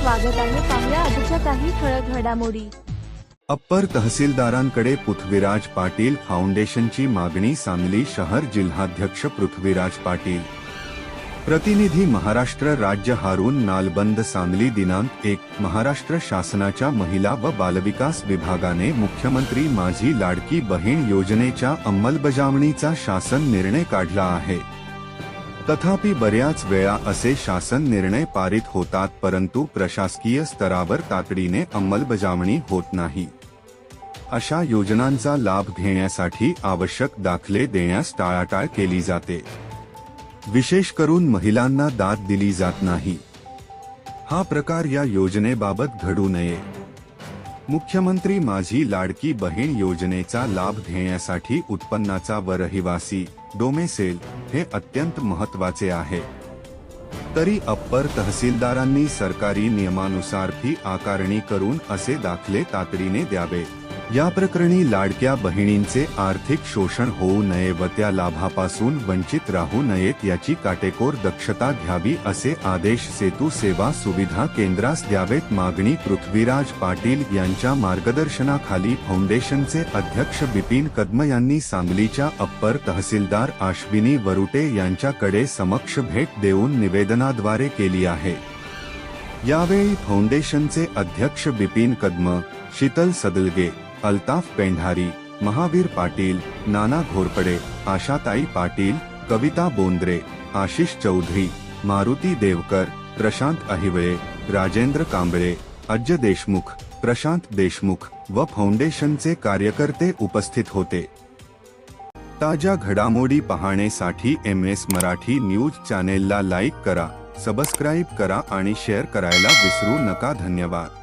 स्वागत आहे. पाहुया आजच्या काही ठळक घडामोडी. अप्पर तहसीलदारांकडे पृथ्वीराज पाटील फाउंडेशनची मागणी सांगली शहर जिल्हाध्यक्ष पृथ्वीराज पाटील. प्रतिनिधी महाराष्ट्र राज्य हारून नालबंद सांगली दिनांक एक महाराष्ट्र शासनाच्या महिला व बालविकास विभागाने मुख्यमंत्री माझी लाडकी बहीण योजनेच्या अंमलबजावणीचा शासन निर्णय काढला आहे. तथापि बऱ्याच वेळा असे शासन निर्णय पारित होतात परंतु प्रशासकीय स्तरावर तातडीने अंमलबजावणी होत नाही. अशा योजनांचा लाभ घेण्यासाठी आवश्यक दाखले देण्यास टाळाटाळ केली जाते. विशेष करून महिलांना दाद दिली जात नाही. हा प्रकार या योजनेबाबत घडू नये. मुख्यमंत्री माझी लाडकी बहीण योजनेचा लाभ घेण्यासाठी उत्पन्नाचा व रहिवासी डोमेसेल हे अत्यंत महत्त्वाचे आहे. तरी अप्पर तहसीलदारांनी सरकारी नियमानुसार फी आकारणी करून असे दाखले तातडीने द्यावे. या प्रकरणी लाडक्या बहिणींचे आर्थिक शोषण होऊ नये व त्या लाभापासून वंचित राहू नयेत याची काटेकोर दक्षता घ्यावी असे आदेश सेतू सेवा सुविधा केंद्रास द्यावेत मागणी पृथ्वीराज पाटील यांच्या मार्गदर्शनाखाली फाउंडेशनचे अध्यक्ष बिपिन कदम यांनी सांगलीच्या अप्पर तहसीलदार आश्विनी वरुटे यांच्याकडे समक्ष भेट देऊन निवेदनाद्वारे केली आहे. यावेळी फाउंडेशनचे अध्यक्ष बिपिन कदम शीतल सदलगे अल्ताफ पेंढारी महावीर पाटील नाना घोरपडे आशाताई पाटील कविता बोंद्रे आशिष चौधरी मारुती देवकर प्रशांत अहिवळे राजेंद्र कांबळे अज्ज देशमुख प्रशांत देशमुख व फाउंडेशनचे कार्यकर्ते उपस्थित होते. ताज्या घडामोडी पाहण्यासाठी एम एस मराठी न्यूज चॅनेलला लाईक करा सबस्क्राईब करा आणि शेअर करायला विसरू नका. धन्यवाद.